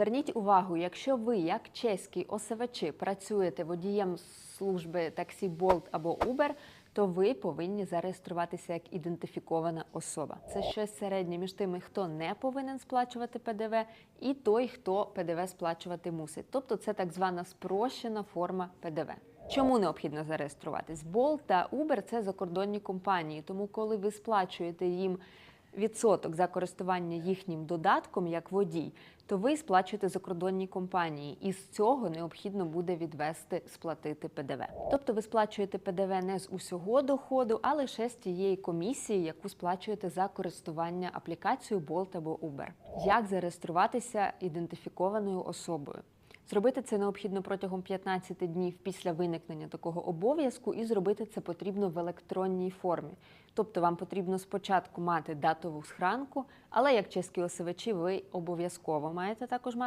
Зверніть увагу, якщо ви, як чеські осевачі, працюєте водієм служби таксі Bolt або Uber, то ви повинні зареєструватися як ідентифікована особа. Це щось середнє між тими, хто не повинен сплачувати ПДВ, і той, хто ПДВ сплачувати мусить. Тобто це так звана спрощена форма ПДВ. Чому необхідно зареєструватись? Bolt та Uber – це закордонні компанії, тому коли ви сплачуєте їм відсоток за користування їхнім додатком як водій, то ви сплачуєте закордонні компанії, і з цього необхідно буде відвести сплатити ПДВ. Тобто ви сплачуєте ПДВ не з усього доходу, а лише з тієї комісії, яку сплачуєте за користування аплікацією Bolt або Uber. Як зареєструватися ідентифікованою особою? Зробити це необхідно протягом 15 днів після виникнення такого обов'язку, і зробити це потрібно в електронній формі. Тобто вам потрібно спочатку мати датову схранку, але як чеські осивачі ви обов'язково маєте також мати.